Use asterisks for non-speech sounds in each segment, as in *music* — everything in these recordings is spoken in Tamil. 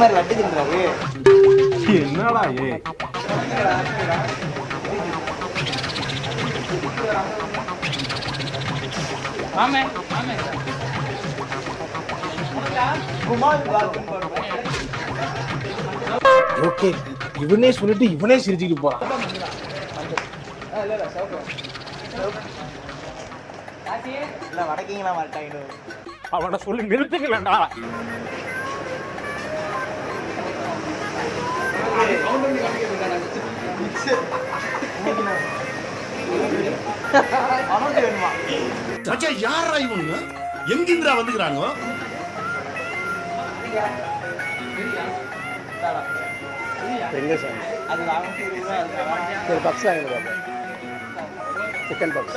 மாதிரி வட்டி தின்றாரு. என்னடா ஏ மாமே மாமே. ஓகே இவனே சொல்லிட்டு இவனே சிரிச்சுக்கிட்டு போறான் அவனை சொல்லி நிறுத்துக்கலடா *laughs* மச்சான் யாரா இவனுங்க எங்கிந்திரா வந்துக்கிறாங்க? எங்க சார்? சரி பப்ஸ் சிக்கன் பப்ஸ்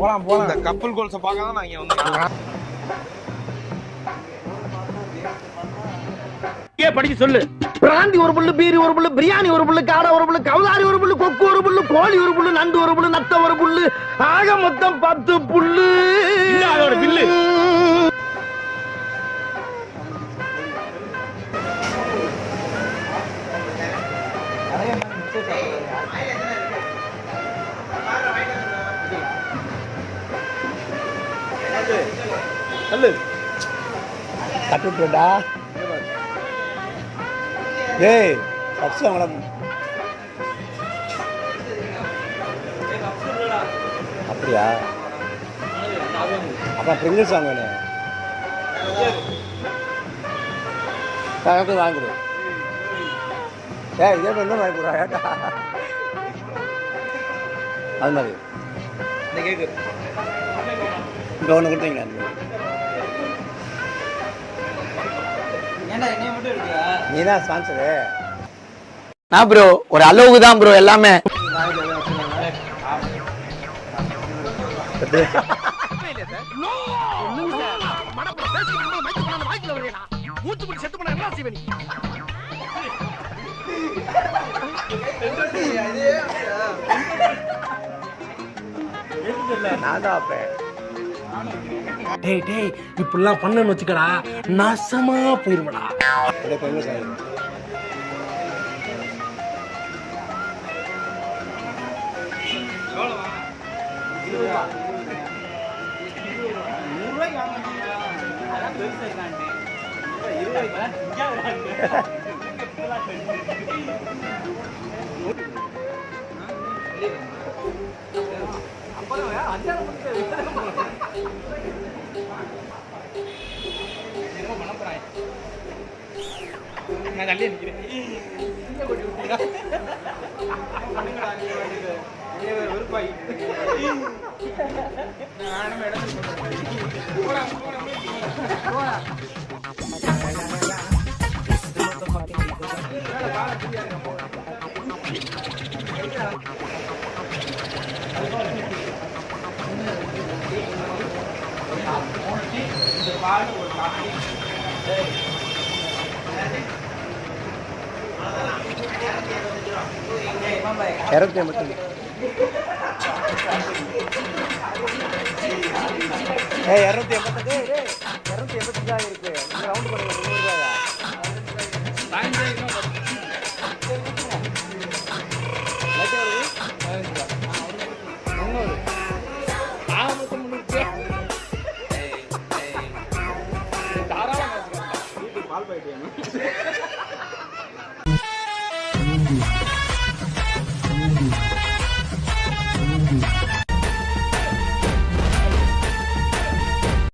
போலாம் போலாம். இந்த கப்பல் கோல்ஸை பார்க்க தான் நான் இங்க வந்தேன். ஏ படிச்சு சொல்லு. பிராந்தி ஒரு புல்லு பீரி ஒரு புல்லு பிரியாணி ஒரு புல்லு காடை ஒரு புல்லு கவுதாரி ஒரு புல்லு கொக்கு ஒரு புல்லு கோழி ஒரு புல்லு நண்டு ஒரு புல்லு நத்த ஒரு புல்லு ஆக மொத்தம் பத்து புல்லு. அதோட பில்லு. நிறைய சாப்பிடுவாங்க சொல்லு கட்டுட்டுடா டேய் பப்ஸ் வாங்கலாம் அப்படியா? அப்புறம் பிரிங்கிள்ஸ் வாங்கணும் கணக்கு வாங்கிடு ஏ இதே மாதிரி வாங்கி ஏட்டா அது மாதிரி. இந்த கேக்கு. இங்கே ஒன்று கொடுத்தீங்களா? நீ தான் ஸ்பான்சரு நான் ப்ரோ ஒரு அளவுக்கு தான் ப்ரோ எல்லாமே. நான் தான் டேய் டேய் இப்படிலாம் பண்ணன்னு வச்சுக்கடா நாசமா போயிருவடா. *laughs* இருபது நான் தள்ளி நிக்கிறேன் வெறுப்பாகி நானும் இடத்துக்கு இரநூத்தி ஐம்பத்தி ஏய் இரநூத்தி எண்பத்தஞ்சு இரநூத்தி எண்பத்தஞ்சா இருக்கு ரவுண்ட் பண்ணுங்க முந்நூறுபாயா bacana.